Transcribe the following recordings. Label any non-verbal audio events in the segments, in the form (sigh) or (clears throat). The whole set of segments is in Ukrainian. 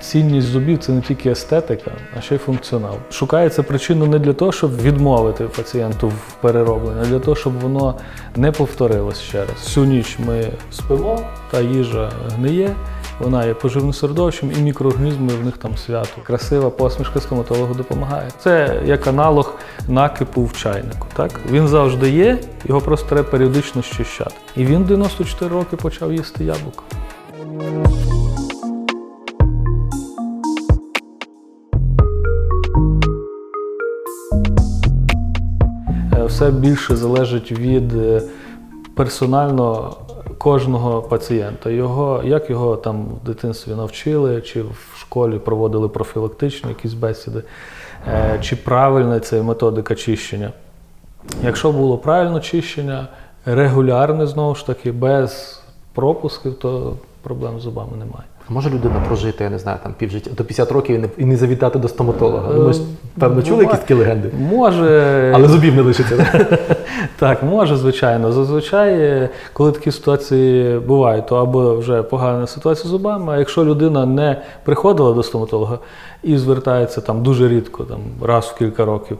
цінність зубів це не тільки естетика, а ще й функціонал. Шукається причина не для того, щоб відмовити пацієнту в переробленні, а для того, щоб воно не повторилось ще раз. Всю ніч ми спимо, та їжа гниє. Вона є поживним середовищем, і мікроорганізми в них там свято. Красива посмішка стоматологу допомагає. Це як аналог накипу в чайнику. Так він завжди є, його просто треба періодично щищати. І він в 94 роки почав їсти яблуко. Все більше залежить від е, персонально кожного пацієнта. Його, як його там в дитинстві навчили, чи в школі проводили профілактичні якісь бесіди, е, чи правильна це методика чищення. Якщо було правильне чищення, регулярне знову ж таки, без пропусків, то проблем з зубами немає. Може людина прожити, я не знаю, там півжиття до 50 років і не, і не завітати до стоматолога. Е, Думаєш, певно, чули якісь такі легенди? Може, Але зубів не лишиться. (laughs) Так, може, звичайно. Зазвичай, е, коли такі ситуації бувають, то або вже погана ситуація з зубами, а якщо людина не приходила до стоматолога і звертається там дуже рідко, там раз в кілька років,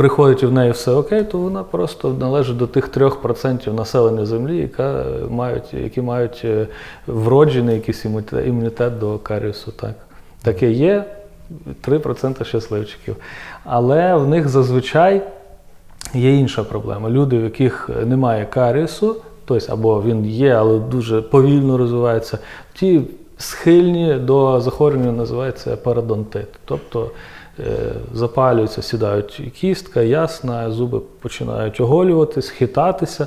приходить і в неї все окей, то вона просто належить до тих 3% населення землі, яка мають, які мають е, вроджений якийсь імунітет, до каріусу. Так. Таке є 3% щасливчиків. Але в них зазвичай Є інша проблема. Люди, в яких немає карісу, тобто або він є, але дуже повільно розвивається, ті схильні до захворювання називається парадонтит. Тобто е, запалюється, сідають кістка, ясна, зуби починають оголюватись, хитатися,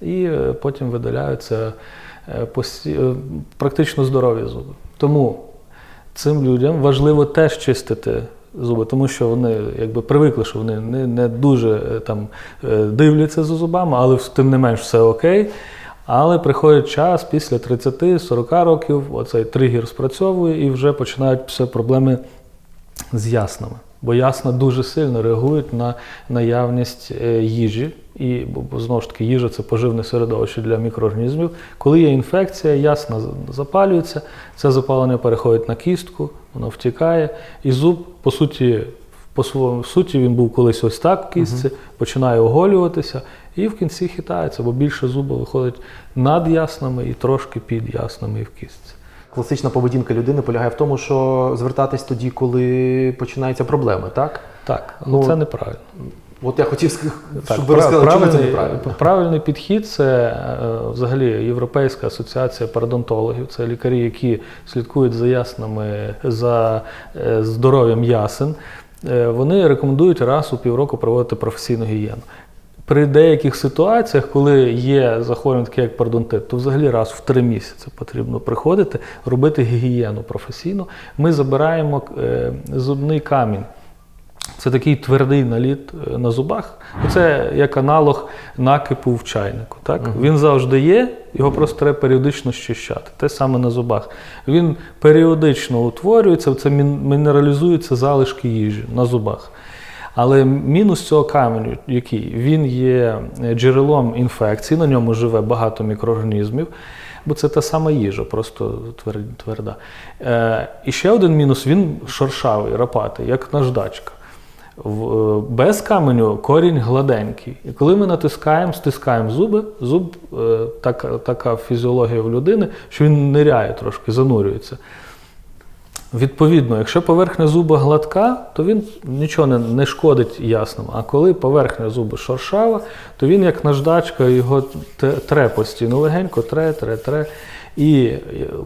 і е, потім видаляються е, практично здорові зуби. Тому цим людям важливо теж чистити зуби, тому що вони якби привикли, що вони не, не дуже там дивляться за зубами, але тим не менш все окей. Але приходить час після 30-40 років, оцей тригер спрацьовує і вже починають все проблеми з яснами. Бо ясна дуже сильно реагують на наявність е, їжі. І бо- бо, знову ж таки їжа це поживне середовище для мікроорганізмів. Коли є інфекція, ясна запалюється, це запалення переходить на кістку, воно втікає, і зуб, по суті, по своєму суті, він був колись ось так в кістці, починає оголюватися і в кінці хитається, бо більше зуба виходить над яснами і трошки під яснами і в кістці. Класична поведінка людини полягає в тому, що звертатись тоді, коли починаються проблеми, так? Так, Ну, ну це неправильно. От я хотів, ск- Так, щоб ви розказали, чому це неправильно. правильний підхід це е, взагалі Європейська асоціація парадонтологів. Це лікарі, які слідкують за яснами, за е, здоров'ям ясен. Е, Вони рекомендують раз у півроку проводити професійну гігієну. При деяких ситуаціях, коли є захворювання, таке як парадонтит, то взагалі раз в три місяці потрібно приходити, робити гігієну професійну. Ми забираємо е, зубний камінь. Це такий твердий наліт е, на зубах. Це як аналог накипу в чайнику. Так? Він завжди є, його просто треба періодично щищати. Те саме на зубах. Він періодично утворюється, це мін- мінералізуються залишки їжі на зубах. Але мінус цього каменю, який він є е, джерелом інфекції, на ньому живе багато мікроорганізмів, бо це та сама їжа, просто тверда. Е, і ще один мінус він шершавий, рапатий, як наждачка. В- е, Без каменю корінь гладенький. І коли ми натискаємо, стискаємо зуби, зуб е, така, така фізіологія в людини, що він ниряє трошки, занурюється. Відповідно, якщо поверхня зуба гладка, то він нічого не, не шкодить ясним. А коли поверхня зуба шершава, то він як наждачка його тре постійно легенько, тре, тре, тре. І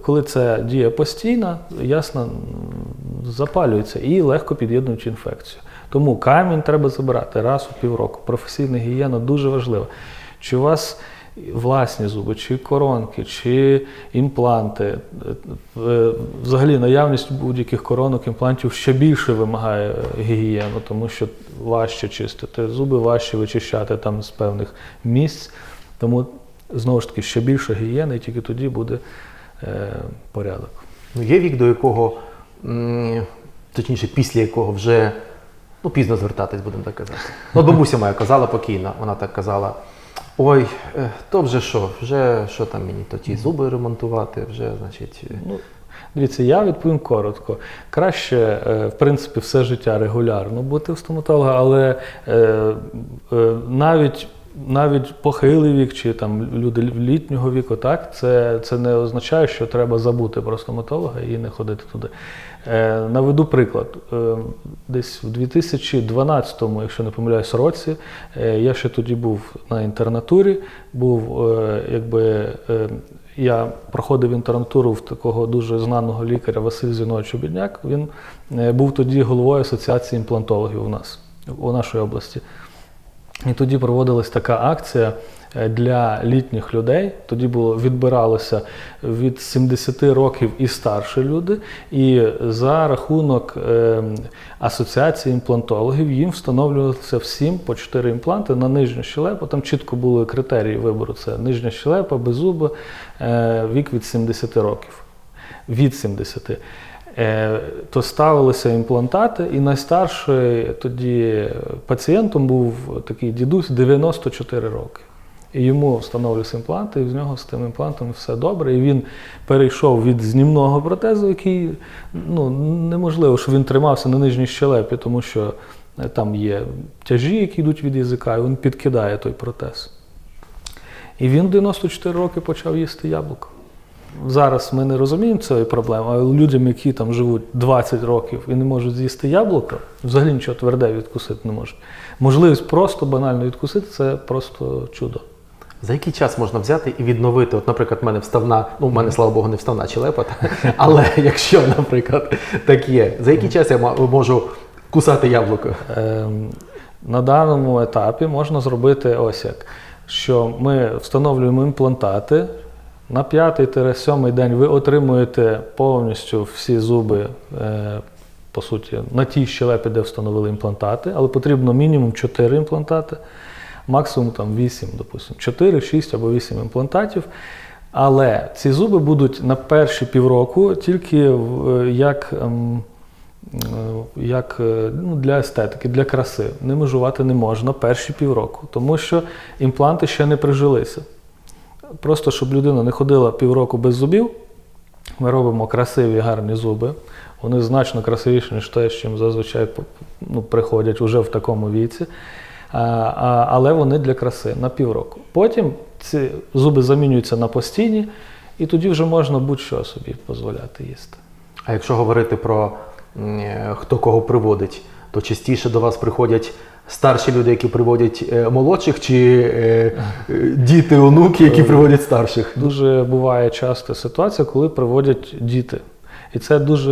коли це діє постійно, ясно запалюється і легко під'єднуючи інфекцію. Тому камінь треба забирати раз у півроку. Професійна гігієна дуже важлива. Чи у вас власні зуби, чи коронки, чи імпланти. Е, Взагалі наявність будь-яких коронок, імплантів ще більше вимагає гігієну, тому що важче чистити. Зуби важче вичищати там з певних місць. Тому знову ж таки ще більше гігієни, і тільки тоді буде е, порядок. Ну, є вік, до якого, точніше, після якого вже ну, пізно звертатись, будемо так казати. Ну, бабуся моя казала покійна, вона так казала: ой, е, то вже що, вже що там мені, то ті зуби ремонтувати, вже, значить. е, Ну, Дивіться, я відповім коротко. Краще, е, в принципі, все життя регулярно бути в стоматолога, але навіть. Навіть похилий вік чи там люди літнього віку, так це, це не означає, що треба забути про стоматолога і не ходити туди. Е, наведу приклад. Е, десь в 2012, якщо не помиляюсь, році, е, я ще тоді був на інтернатурі, був якби. Я проходив інтернатуру в такого дуже знаного лікаря Василь Зінович Обідняк. Він був тоді головою Асоціації імплантологів у нас у нашій області. І тоді проводилась така акція е, для літніх людей. Тоді було відбиралося від 70 років і старші люди. І за рахунок е, асоціації імплантологів їм встановлювалося всім по 4 імпланти на нижню щелепу. Там чітко були критерії вибору: це нижня щелепа, беззуба, е, вік від 70 років. Від 70. Е, то ставилися імплантати, і найстарший тоді пацієнтом був такий дідусь 94 роки. І йому встановлювалися імпланти, і з нього з тим імплантом все добре. І він перейшов від знімного протезу, який ну, неможливо, що він тримався на нижній щелепі, тому що е, там є тяжі, які йдуть від язика, і він підкидає той протез. І він 94 роки почав їсти яблуко. Зараз ми не розуміємо цієї проблеми, але людям, які там живуть 20 років і не можуть з'їсти яблуко, взагалі нічого тверде відкусити не можуть. Можливість просто банально відкусити це просто чудо. За який час можна взяти і відновити? От, наприклад, в мене вставна, ну, в мене, слава Богу, не вставна челепа, але (laughs) якщо, наприклад, так є, за який час я можу кусати яблуко? Ем, На даному етапі можна зробити ось як, що ми встановлюємо імплантати. На п'ятий-сьомий день ви отримуєте повністю всі зуби, е, по суті, на тій щелепі, де встановили імплантати, але потрібно мінімум 4 імплантати, максимум там 8, допустимо, 4, 6 або 8 імплантатів. Але ці зуби будуть на перші півроку тільки як. ем, е, як е, ну, для естетики, для краси. Ними жувати не можна перші півроку, тому що імпланти ще не прижилися. Просто щоб людина не ходила півроку без зубів, ми робимо красиві гарні зуби. Вони значно красивіші, ніж те, з чим зазвичай ну, приходять уже в такому віці. А, а, але вони для краси на півроку. Потім ці зуби замінюються на постійні, і тоді вже можна будь-що собі дозволяти їсти. А якщо говорити про е, хто кого приводить, то частіше до вас приходять старші люди, які приводять е, молодших, чи е, е, діти, онуки, які приводять старших? Дуже буває часто ситуація, коли приводять діти. І це дуже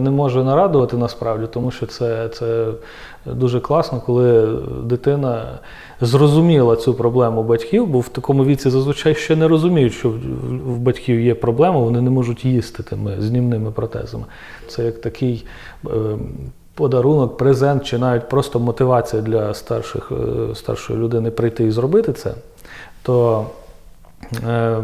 не може нарадувати насправді, тому що це, це дуже класно, коли дитина зрозуміла цю проблему батьків, бо в такому віці зазвичай ще не розуміють, що в- батьків є проблема, вони не можуть їсти тими знімними протезами. Це як такий е, подарунок, презент, чи навіть просто мотивація для старших, е, старшої людини прийти і зробити це. То Е,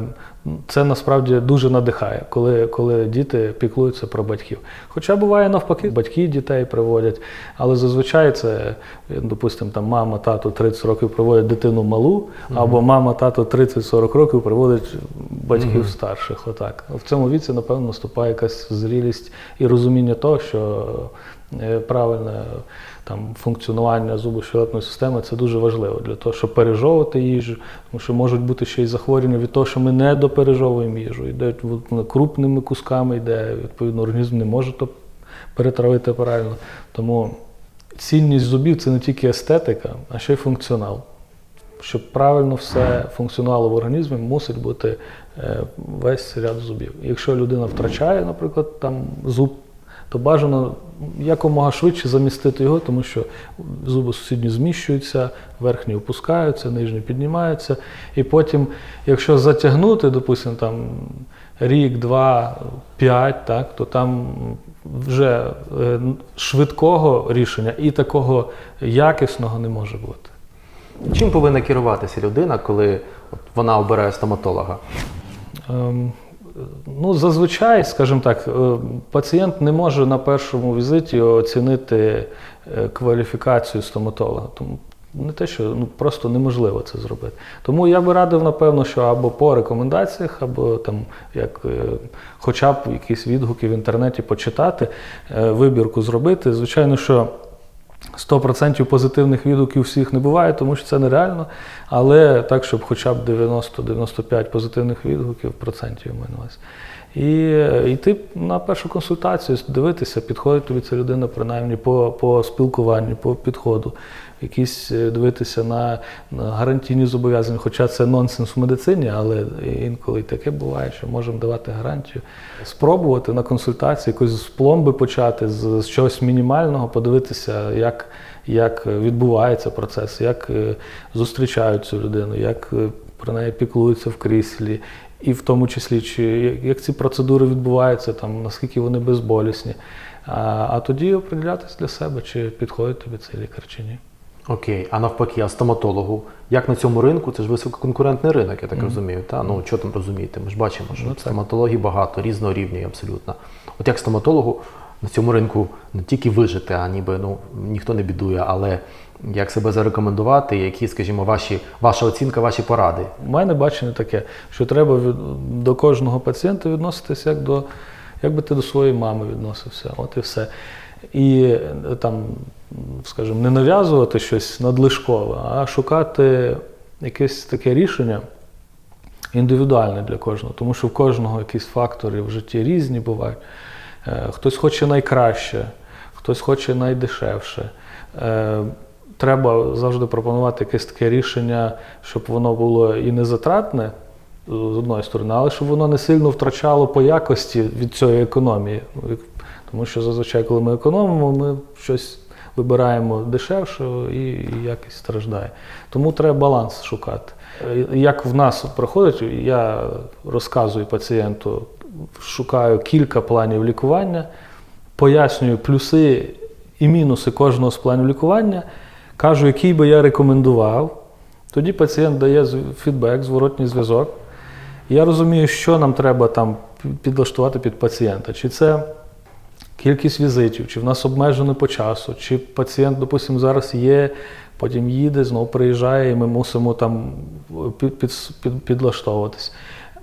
Це насправді дуже надихає, коли, коли діти піклуються про батьків. Хоча буває навпаки, батьки дітей приводять, але зазвичай це, допустимо, там мама, тато 30 років приводять дитину малу, або мама, тато 30-40 років приводять батьків старших. Отак. В цьому віці, напевно, наступає якась зрілість і розуміння того, що е, правильне там, функціонування зубощелепної системи це дуже важливо для того, щоб пережовувати їжу, тому що можуть бути ще й захворювання від того, що ми не допережовуємо їжу, йде крупними кусками, йде, відповідно, організм не може то перетравити правильно. Тому цінність зубів це не тільки естетика, а ще й функціонал. Щоб правильно все функціонувало в організмі, мусить бути е, весь ряд зубів. Якщо людина втрачає, наприклад, там зуб, то бажано якомога швидше замістити його, тому що зуби сусідні зміщуються, верхні опускаються, нижні піднімаються. І потім, якщо затягнути, допустимо, там рік, два, п'ять, так, то там вже е, швидкого рішення і такого якісного не може бути. Чим повинна керуватися людина, коли вона обирає стоматолога? Ем, Ну, зазвичай, скажімо так, е, пацієнт не може на першому візиті оцінити е, кваліфікацію стоматолога. Тому не те, що ну, просто неможливо це зробити. Тому я би радив, напевно, що або по рекомендаціях, або там як е, хоча б якісь відгуки в інтернеті почитати, вибірку зробити. Звичайно, що 100% позитивних відгуків всіх не буває, тому що це нереально. Але так, щоб хоча б 90-95 позитивних відгуків процентів минулось. І е, йти на першу консультацію, дивитися, підходить тобі ця людина, принаймні по, по спілкуванню, по підходу, якісь е, дивитися на, гарантійні зобов'язання, хоча це нонсенс в медицині, але інколи таке буває, що можемо давати гарантію. Спробувати на консультації якось з пломби почати, з, з чогось мінімального, подивитися, як, як відбувається процес, як е, зустрічають цю людину, як е, про неї піклуються в кріслі, і в тому числі, чи як- ці процедури відбуваються, там, наскільки вони безболісні. А, а тоді определятись для себе, чи підходить тобі цей лікар чи ні. Окей, а навпаки, а стоматологу, як на цьому ринку, це ж висококонкурентний ринок, я так розумію. Та? Ну, що там розумієте? Ми ж бачимо, що Ну, так. стоматології багато, різного рівня абсолютно. От як стоматологу на цьому ринку не тільки вижити, а ніби ну, ніхто не бідує, але як себе зарекомендувати, які, скажімо, ваші, ваша оцінка, ваші поради. У мене бачення таке, що треба від, до кожного пацієнта відноситися як до як би ти до своєї мами відносився. От і все. І е, там, скажімо, не нав'язувати щось надлишкове, а шукати якесь таке рішення індивідуальне для кожного, тому що в кожного якісь фактори в житті різні бувають. Е, Хтось хоче найкраще, хтось хоче найдешевше. Е, Треба завжди пропонувати якесь таке рішення, щоб воно було і не затратне з одної сторони, але щоб воно не сильно втрачало по якості від цієї економії. Тому що зазвичай, коли ми економимо, ми щось вибираємо дешевше і, якість страждає. Тому треба баланс шукати. Е, Як в нас проходить, я розказую пацієнту, шукаю кілька планів лікування, пояснюю плюси і мінуси кожного з планів лікування, кажу, який би я рекомендував. Тоді пацієнт дає фідбек, зворотній зв'язок. Я розумію, що нам треба там підлаштувати під пацієнта. Чи це кількість візитів, чи в нас обмежено по часу, чи пацієнт, допустимо, зараз є, потім їде, знову приїжджає, і ми мусимо там під, під, під, підлаштовуватись.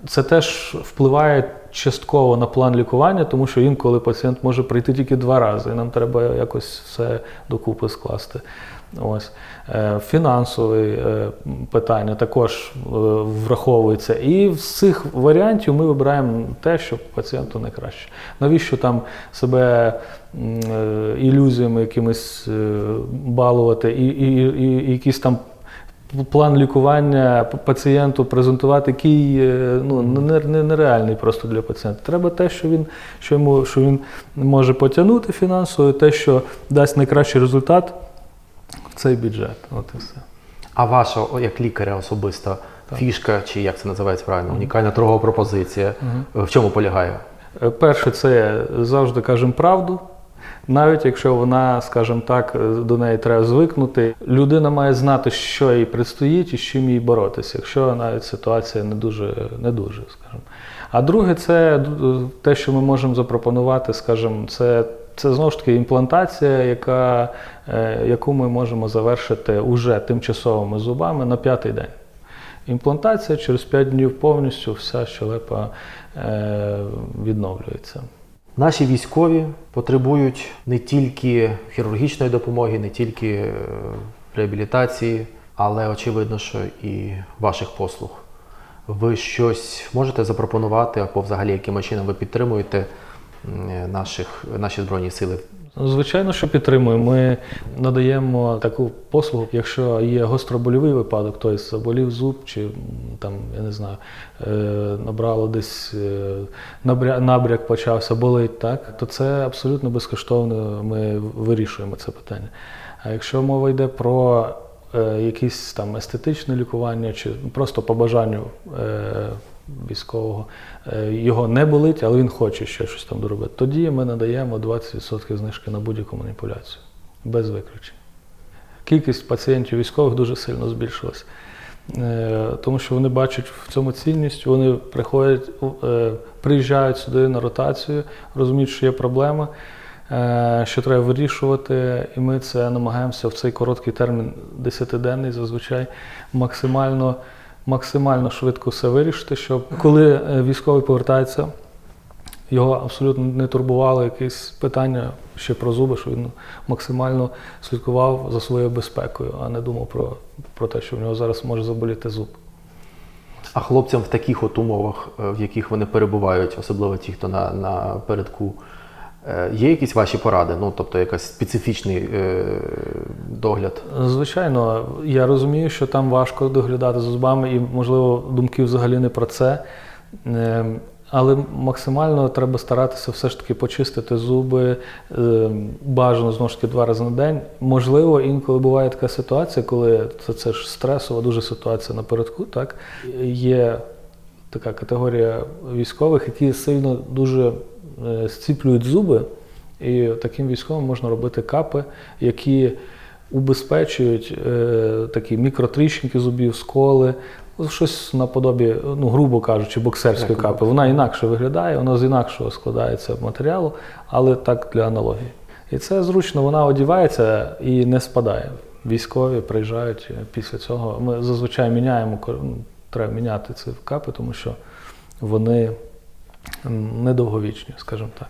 Це теж впливає частково на план лікування, тому що інколи пацієнт може прийти тільки два рази, і нам треба якось все докупи скласти. Ось. Е, Фінансове питання також е, враховується. І з цих варіантів ми вибираємо те, що пацієнту найкраще. Навіщо там себе е, ілюзіями якимись балувати і, і, і, і якісь там план лікування пацієнту презентувати, який ну, не- не- нереальний просто для пацієнта. Треба те, що він, що йому, що він може потягнути фінансово, те, що дасть найкращий результат в цей бюджет. От і все. А ваша, о, як лікаря особиста фішка, чи як це називається правильно, унікальна торгова пропозиція, е, в чому полягає? Е, Перше, це завжди кажемо правду. Навіть якщо вона, скажімо так, е, до неї треба звикнути, людина має знати, що їй предстоїть і з чим їй боротися, якщо навіть ситуація не дуже, не дуже, скажімо. А друге, це е, те, що ми можемо запропонувати, скажімо, це, це знову ж таки імплантація, яка, е, яку ми можемо завершити уже тимчасовими зубами на п'ятий день. Імплантація через 5 днів повністю вся щелепа е, відновлюється. Наші військові потребують не тільки хірургічної допомоги, не тільки е, реабілітації, але очевидно, що і ваших послуг. Ви щось можете запропонувати, або взагалі яким чином ви підтримуєте наших, наші збройні сили? Звичайно, що підтримуємо. Ми надаємо таку послугу, якщо є гостробольовий випадок, тобто заболів зуб, чи там, я не знаю, е, набрало десь е, набряк почався, болить, так, то це абсолютно безкоштовно ми вирішуємо це питання. А якщо мова йде про е, якісь там естетичне лікування, чи просто по бажанню військового, е, його не болить, але він хоче ще щось там доробити, тоді ми надаємо 20% знижки на будь-яку маніпуляцію, без виключень. Кількість пацієнтів військових дуже сильно збільшилась. Е, Тому що вони бачать в цьому цінність, вони приходять, е, приїжджають сюди на ротацію, розуміють, що є проблема, що треба вирішувати, і ми це намагаємося в цей короткий термін, 10-денний, зазвичай максимально, максимально швидко все вирішити, щоб коли е, військовий повертається, його абсолютно не турбувало якісь питання ще про зуби, що він максимально слідкував за своєю безпекою, а не думав про, про те, що в нього зараз може заболіти зуб. А хлопцям в таких от умовах, е, в яких вони перебувають, особливо ті, хто на, на передку, є якісь ваші поради? Ну, тобто якийсь специфічний е, догляд? Звичайно, я розумію, що там важко доглядати за зубами, і, можливо, думки взагалі не про це. Ем, Але максимально треба старатися все ж таки почистити зуби, ем, бажано знову ж таки два рази на день. Можливо, інколи буває така ситуація, коли це, це ж стресова дуже ситуація напередку. Так є така категорія військових, які сильно дуже е, зціплюють зуби, і таким військовим можна робити капи, які убезпечують е, такі мікротріщинки зубів, сколи. Щось наподобі, ну, грубо кажучи, боксерської капи. Вона інакше виглядає, вона з інакшого складається матеріалу, але так для аналогії. І це зручно, вона одівається і не спадає. Військові приїжджають е, після цього. Ми зазвичай міняємо, ну, треба міняти ці капи, тому що вони недовговічні, скажімо так.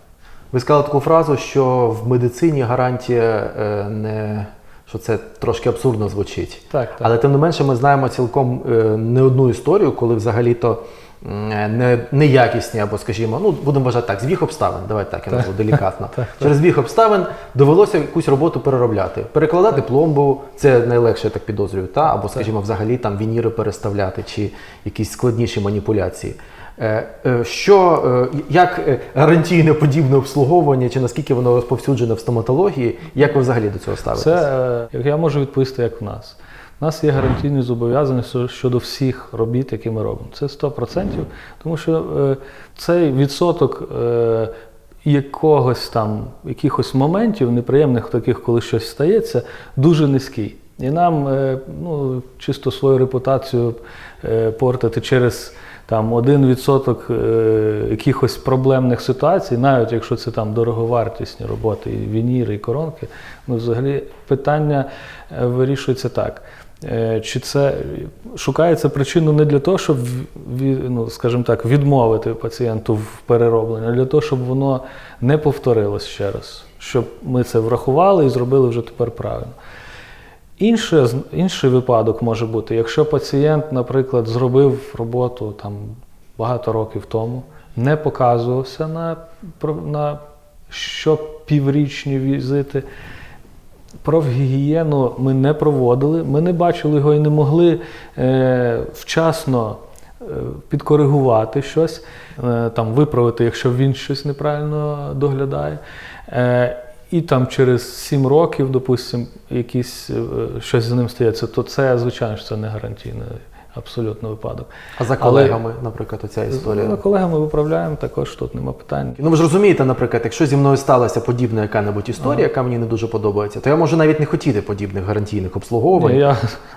Ви сказали таку фразу, що в медицині гарантія е, не що це трошки абсурдно звучить. Так, так. Але тим не менше, ми знаємо цілком е, не одну історію, коли взагалі-то м, не, неякісні, або, скажімо, ну будемо вважати так, збіг обставин. Давайте так я назву делікатно. (laughs) Так, Через збіг обставин довелося якусь роботу переробляти. Перекладати пломбу, це найлегше, я так підозрюю, та або, скажімо, взагалі там вініри переставляти чи якісь складніші маніпуляції. Е, е, Що, е, як гарантійне подібне обслуговування, чи наскільки воно розповсюджене в стоматології, як ви взагалі до цього ставитесь? Це я можу відповісти, як в нас. У нас є гарантійні зобов'язання щодо всіх робіт, які ми робимо. Це 100%, тому що цей відсоток якогось там, якихось моментів неприємних таких, коли щось стається, дуже низький. І нам е, ну, чисто свою репутацію е, портити через там, 1% е, якихось проблемних ситуацій, навіть якщо це там дороговартісні роботи, і вініри, і коронки, ну, взагалі питання вирішується так. Чи це шукається причину не для того, щоб ну, скажімо так, відмовити пацієнту в переробленні, а для того, щоб воно не повторилось ще раз, щоб ми це врахували і зробили вже тепер правильно. Інше, інший випадок може бути, якщо пацієнт, наприклад, зробив роботу там багато років тому, не показувався на, на щопіврічні візити. Профгігієну ми не проводили, ми не бачили його і не могли е, вчасно е, підкоригувати щось, е, там, виправити, якщо він щось неправильно доглядає. Е, і там через 7 років, допустимо, якісь, е, щось з ним стається, то це, звичайно, що це не гарантійний абсолютно випадок. А за Але- колегами, наприклад, оця історія. З колегами виправляємо, також тут нема питань. Ну ви ж розумієте, наприклад, якщо зі мною сталася подібна яка-небудь історія, яка мені не дуже подобається, то я можу навіть не хотіти подібних гарантійних обслуговувань, Ні, я,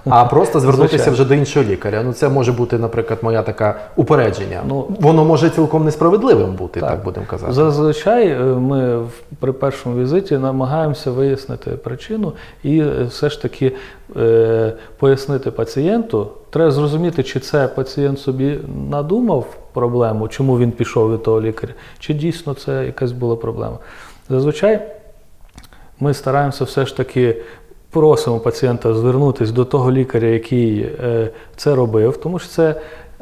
а просто звернутися Звичайно. вже до іншого лікаря. Ну це може бути, наприклад, моя така упередження. Ну, Воно може цілком несправедливим бути, так, Так. будемо казати. Зазвичай е, ми при першому візиті намагаємося вияснити причину і е, все ж таки е, пояснити пацієнту. Треба зрозуміти, чи це пацієнт собі надумав проблему, чому він пішов від того лікаря, чи дійсно це якась була проблема. Зазвичай ми стараємося все ж таки просимо пацієнта звернутися до того лікаря, який е, це робив, тому що це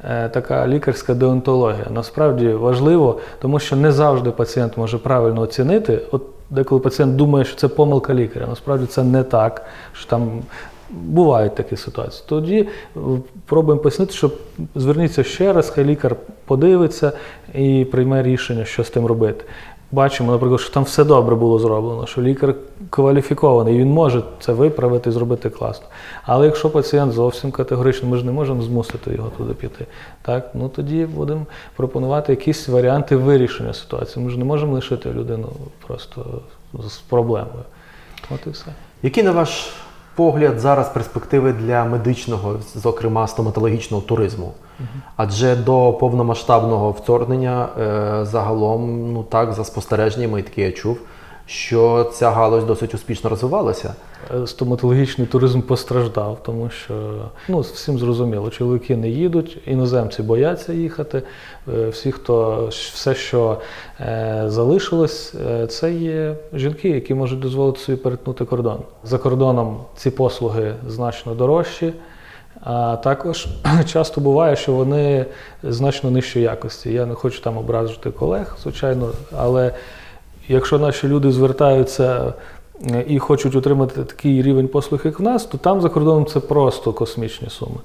е, така лікарська деонтологія. Насправді важливо, тому що не завжди пацієнт може правильно оцінити. От деколи пацієнт думає, що це помилка лікаря. Насправді це не так, що там. Бувають такі ситуації. Тоді е, пробуємо пояснити, що зверніться ще раз, хай лікар подивиться і прийме рішення, що з тим робити. Бачимо, наприклад, що там все добре було зроблено, що лікар кваліфікований, він може це виправити і зробити класно. Але якщо пацієнт зовсім категорично, ми ж не можемо змусити його туди піти. Так? Ну тоді будемо пропонувати якісь варіанти вирішення ситуації. Ми ж не можемо лишити людину просто з проблемою. От і все. Які, на ваш погляд, зараз перспективи для медичного, зокрема стоматологічного туризму? Адже до повномасштабного вторгнення е, загалом, ну так, за спостереженнями, і таке я чув, що ця галузь досить успішно розвивалася. Е, Стоматологічний туризм постраждав, тому що ну, всім зрозуміло, чоловіки не їдуть, іноземці бояться їхати. Е, Всі, хто все, що е, залишилось, е, це є жінки, які можуть дозволити собі перетнути кордон. За кордоном ці послуги значно дорожчі. А також (clears throat) часто буває, що вони значно нижчої якості. Я не хочу там образити колег, звичайно, але якщо наші люди звертаються е, і хочуть отримати такий рівень послуг, як в нас, то там за кордоном це просто космічні суми.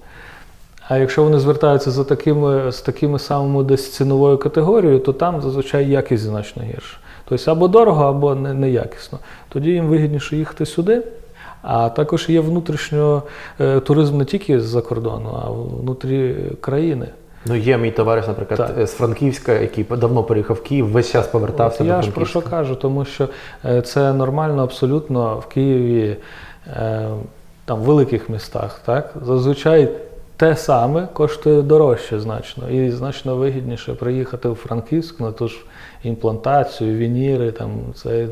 А якщо вони звертаються за такими, з такими самими десь ціновою категорією, то там зазвичай якість значно гірша. Тобто або дорого, або не- неякісно. Тоді їм вигідніше їхати сюди. А також є внутрішньо е, туризм не тільки з-за кордону, а внутрі країни. Ну, є мій товариш, наприклад, Так. з Франківська, який давно переїхав в Київ, весь час повертався От до я ж про що кажу, тому що е, це нормально абсолютно в Києві, е, там в великих містах. Так? Зазвичай те саме коштує дорожче значно і значно вигідніше приїхати в Франківськ на ту ж імплантацію, вініри, там це.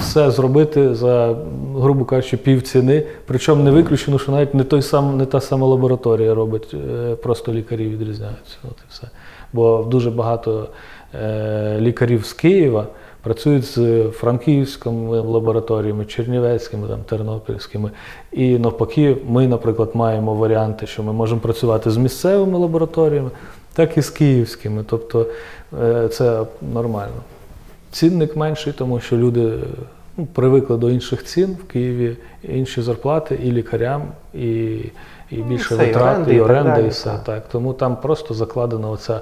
Все зробити за, грубо кажучи, пів ціни. Причому не виключено, що навіть не той сам, не та сама лабораторія робить, е, просто лікарі відрізняються. От і все. Бо дуже багато е, лікарів з Києва працюють з франківськими лабораторіями, чернівецькими, там, тернопільськими. І навпаки, ми, наприклад, маємо варіанти, що ми можемо працювати з місцевими лабораторіями, так і з київськими. Тобто е, це нормально. Цінник менший, тому що люди ну, привикли до інших цін в Києві, інші зарплати і лікарям, і, і більше все, і оренди, і і оренда, і все. так. Так. Тому там просто закладена оця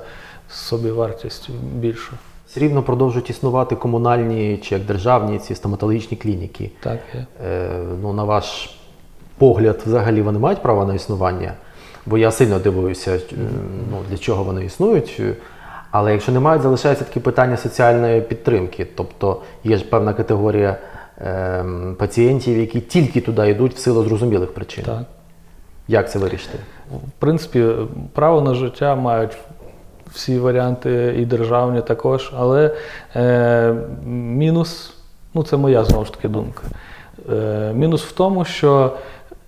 собівартість більша. Все рівно продовжують існувати комунальні чи як державні ці стоматологічні клініки. Так, є. Е, ну, на ваш погляд, взагалі вони мають право на існування? Бо я сильно дивуюся, ну, для чого вони існують. Але якщо не мають, залишається таке питання соціальної підтримки. Тобто є ж певна категорія е, пацієнтів, які тільки туди йдуть в силу зрозумілих причин. так. Як це вирішити? В принципі, право на життя мають всі варіанти і державні також, але е, мінус, ну це моя знову ж таки думка. Е, мінус в тому, що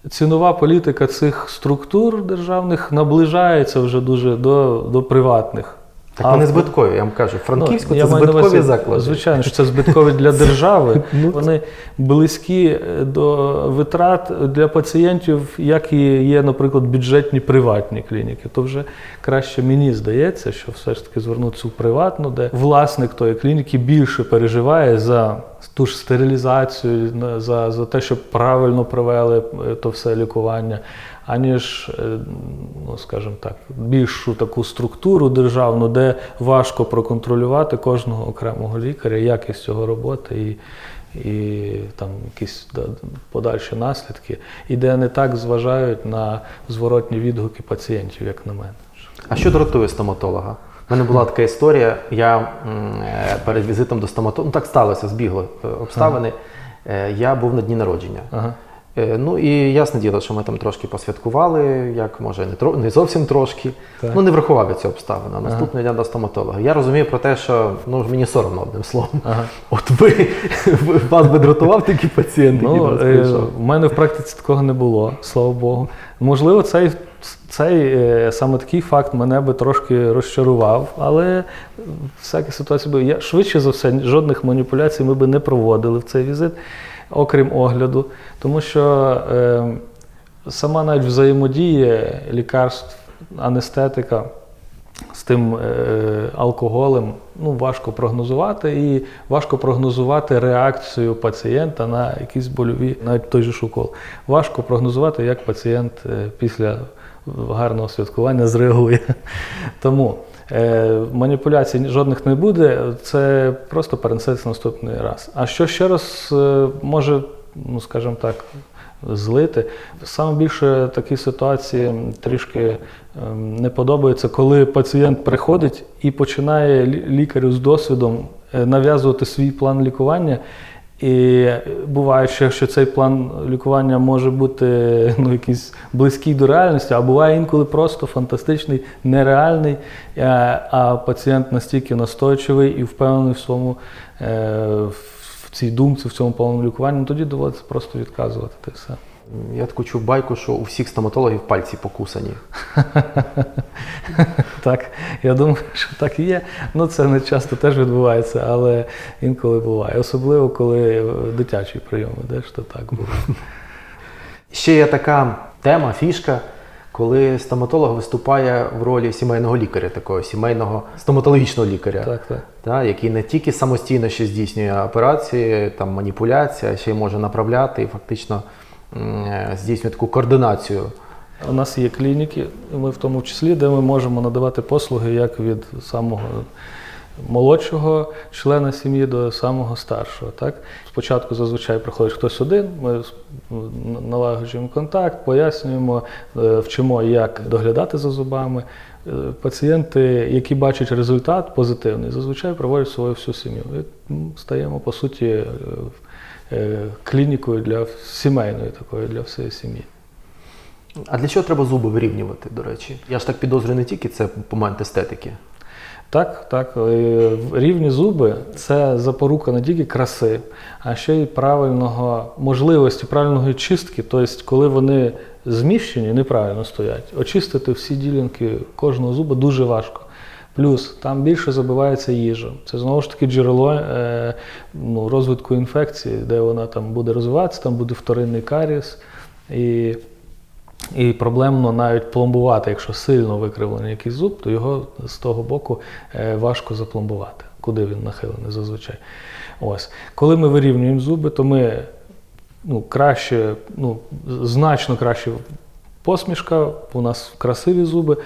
цінова політика цих структур державних наближається вже дуже до, до приватних. Так А вони збиткові, я вам кажу. Франківську Ну, це на увазі, заклади. Звичайно, що це збиткові для держави. (laughs) Ну, Вони близькі е, до витрат для пацієнтів, як і є, наприклад, бюджетні приватні клініки. То вже краще мені здається, що все ж таки звернутися в приватну, де власник тої клініки більше переживає за ту ж стерилізацію, за, за те, щоб правильно провели е, то все лікування. Аніж, е, ну скажімо так, більшу таку структуру державну, де важко проконтролювати кожного окремого лікаря, якість його роботи і, і там якісь да, подальші наслідки, і де не так зважають на зворотні відгуки пацієнтів, як на мене. А що дратує стоматолога? У мене була така історія. Я е, перед візитом до стоматолога, ну так сталося, збігли е, обставини. Е, Я був на дні народження. Ага. Е, Ну і ясне діло, що ми там трошки посвяткували, як може не тро- не зовсім трошки. Так. Ну не врахував я цю обставину. Наступного дня до стоматолога. Я розумію про те, що ну мені соромно одним словом. Ага. От ви (laughs) вас би дратував такий пацієнт, який Ну, е, прийшов. в мене в практиці такого не було, слава Богу. Можливо, цей, цей е, саме такий факт мене би трошки розчарував, але всякі ситуації були. Я швидше за все, жодних маніпуляцій ми би не проводили в цей візит, окрім огляду, тому що е, сама навіть взаємодія лікарств, анестетика з тим е, алкоголем ну, важко прогнозувати, і важко прогнозувати реакцію пацієнта на якісь больові, навіть той же ж укол. Важко прогнозувати, як пацієнт е, після гарного святкування зреагує. (laughs) Тому маніпуляцій жодних не буде, це просто перенесеться наступний раз. А що ще раз е, може, ну скажімо так, злити. Саме більше такі ситуації трішки ем, не подобаються, коли пацієнт приходить і починає лікарю з досвідом е, нав'язувати свій план лікування. І буває ще, що цей план лікування може бути (laughs) ну, якийсь близький до реальності, а буває інколи просто фантастичний, нереальний, е, а пацієнт настільки настойчивий і впевнений в своєму е, в цій думці, в цьому повному лікуванні, ну, тоді доводиться просто відказувати те все. Я таку чув байку, що у всіх стоматологів пальці покусані. (laughs) Так, я думаю, що так і є. Ну, це не часто теж відбувається, але інколи буває. Особливо, коли е, дитячі прийоми, де ж то так буває. (laughs) Ще є така тема, фішка, коли стоматолог виступає в ролі сімейного лікаря, такого сімейного стоматологічного лікаря. Так, так. Та, який не тільки самостійно ще здійснює операції, там маніпуляції, а ще й може направляти і фактично здійснює таку координацію. У нас є клініки, ми в тому числі, де ми можемо надавати послуги як від самого молодшого члена сім'ї до самого старшого. Так? Спочатку зазвичай приходить хтось один, ми налагоджуємо контакт, пояснюємо, е, вчимо, як доглядати за зубами. Е, Пацієнти, які бачать результат позитивний, зазвичай проводять свою всю сім'ю. Стаємо, по суті, е, е, клінікою для сімейної такої, для всієї сім'ї. А для чого треба зуби вирівнювати, до речі? Я ж так підозрюю не тільки це момент естетики. Так, так. Е, Рівні зуби це запорука не тільки краси, а ще й правильного можливості правильної чистки. Тобто, коли вони зміщені, неправильно стоять, очистити всі ділянки кожного зуба дуже важко. Плюс там більше забивається їжа. Це знову ж таки джерело е, ну, розвитку інфекції, де вона там буде розвиватися, там буде вторинний карієс. І і проблемно навіть пломбувати, якщо сильно викривлений якийсь зуб, то його з того боку е, важко запломбувати, куди він нахилений зазвичай. Ось. Коли ми вирівнюємо зуби, то ми ну, краще, ну, значно краще посмішка, у нас красиві зуби,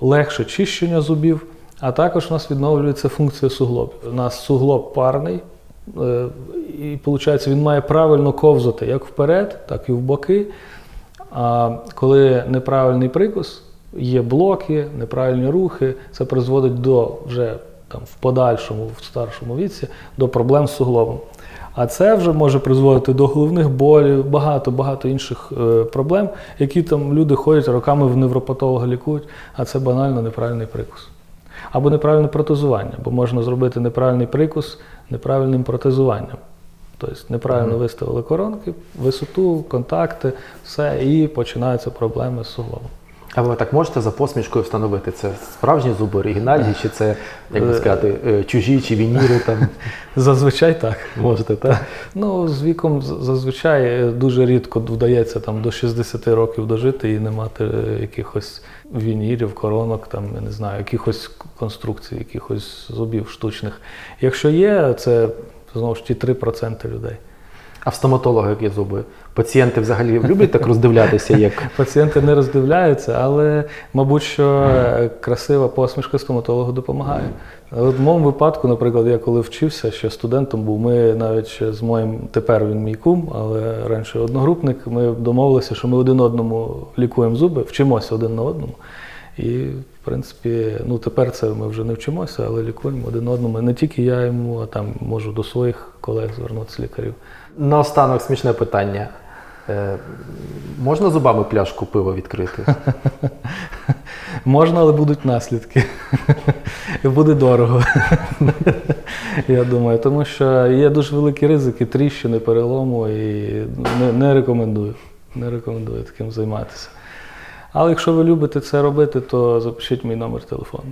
легше чищення зубів, а також у нас відновлюється функція суглобів. У нас суглоб парний, е, і виходить, він має правильно ковзати як вперед, так і в боки. А коли неправильний прикус, є блоки, неправильні рухи, це призводить до вже там в подальшому, в старшому віці, до проблем з суглобом. А це вже може призводити до головних болів, багато багато інших е, проблем, які там люди ходять роками в невропатолога лікують, а це банально неправильний прикус. Або неправильне протезування, бо можна зробити неправильний прикус неправильним протезуванням. Тобто неправильно виставили коронки, висоту, контакти, все, і починаються проблеми з суглобом. А ви так можете за посмішкою встановити, це справжні зуби оригінальні, чи це, як би сказати, е, чужі чи вініри там? (laughs) Зазвичай так. Можете, так? Ну, з віком зазвичай е, дуже рідко вдається там до 60 років дожити і не мати е, якихось вінірів, коронок, там, я не знаю, якихось конструкцій, якихось зубів штучних. Якщо є, це знову ж ті 3% людей. А в стоматолога які зуби? Пацієнти взагалі люблять так роздивлятися, як (laughs) Пацієнти не роздивляються, але, мабуть, що е, красива посмішка стоматологу допомагає. В моєму випадку, наприклад, я коли вчився, ще студентом був, ми навіть з моїм, тепер він мій кум, але раніше одногрупник, ми домовилися, що ми один одному лікуємо зуби, вчимося один на одному. І, в принципі, ну тепер це ми вже не вчимося, але лікуємо один одному. Не тільки я йому, а там можу до своїх колег звернутися лікарів. Наостанок смішне питання. Е, можна зубами пляшку пива відкрити? (laughs) Можна, але будуть наслідки. Буде дорого. Я думаю, тому що є дуже великі ризики тріщини, перелому і не, не рекомендую. Не рекомендую таким займатися. Але якщо ви любите це робити, то запишіть мій номер телефону.